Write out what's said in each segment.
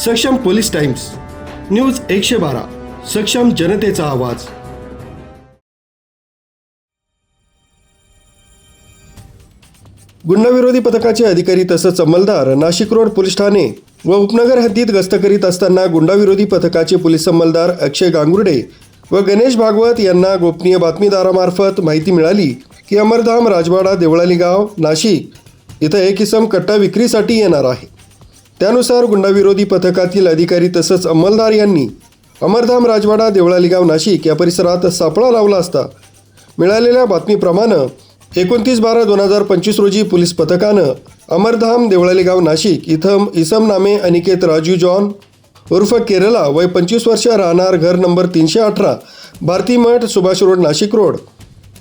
सक्षम police times news एकशे बारा सक्षम जनतेचा आवाज. गुंडविरोधी पथकाचे अधिकारी तसंच अंमलदार नाशिक रोड पोलीस ठाणे व उपनगर हद्दीत गस्त करीत असताना गुंडाविरोधी पथकाचे पोलीस अंमलदार अक्षय गांगुर्डे व गणेश भागवत यांना गोपनीय बातमीदारामार्फत माहिती मिळाली की अमरधाम राजवाडा देवळाली गाव नाशिक इथं एक इसम कट्टा विक्रीसाठी येणार आहे. त्यानुसार गुंडाविरोधी पथकातील अधिकारी तसंच अंमलदार यांनी अमरधाम राजवाडा देवळालीगाव नाशिक या परिसरात सापळा लावला असता. मिळालेल्या बातमीप्रमाणे एकोणतीस बारा दोन हजार पंचवीस रोजी पोलीस पथकानं अमरधाम देवळालीगाव नाशिक इथं इसम नामे अनिकेत राजू जॉन उर्फ केरला वय पंचवीस वर्ष राहणार घर नंबर तीनशे अठरा भारती मठ सुभाष रोड नाशिक रोड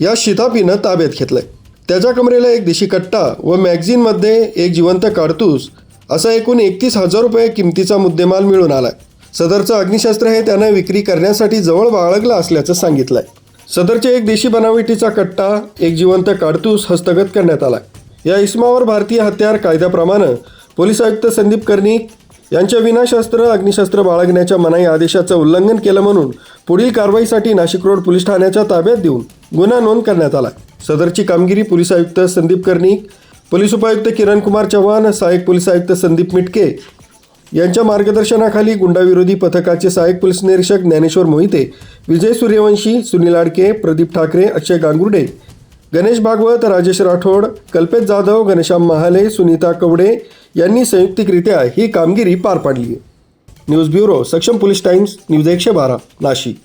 या शितापीनं ताब्यात घेतलंय. त्याच्या कमरेला एक देशी कट्टा व मॅगझिनमध्ये एक जिवंत काडतूस असा एकूण एकतीस हजार रुपये किमतीचा मुद्देमाल मिळून आलाय. सदरचं अग्निशस्त्र हे त्यानं विक्री करण्यासाठी जवळ बाळगलं असल्याचं सांगितलंय. सदरचे एक देशी बनावटीचा कट्टा एक जिवंत काडतूस हस्तगत करण्यात आलाय. या इस्मावर भारतीय हत्यार कायद्याप्रमाणे पोलीस आयुक्त संदीप कर्णिक यांच्या विनाशस्त्र अग्निशस्त्र बाळगण्याच्या मनाई आदेशाचं उल्लंघन केलं म्हणून पुढील कारवाईसाठी नाशिक रोड पोलीस ठाण्याच्या ताब्यात देऊन गुन्हा नोंद करण्यात आला सदरची कामगिरी पोलीस आयुक्त संदीप कर्णिक पोलीस उपायुक्त किरण कुमार चव्हाण सहाय्यक पोलीस आयुक्त संदीप मिटके यांच्या मार्गदर्शनाखाली गुंडाविरोधी पथकाचे सहाय्यक पोलीस निरीक्षक ज्ञानेश्वर मोहिते विजय सूर्यवंशी सुनील आडके प्रदीप ठाकरे अक्षय गांगुर्डे गणेश भागवत राजेश राठोड कल्पेश जाधव घनश्याम महाले सुनीता कवडे यांनी संयुक्तिकरित्या ही कामगिरी पार पाडली आहे. News bureau Saksham police times news एकशे बारा नाशिक.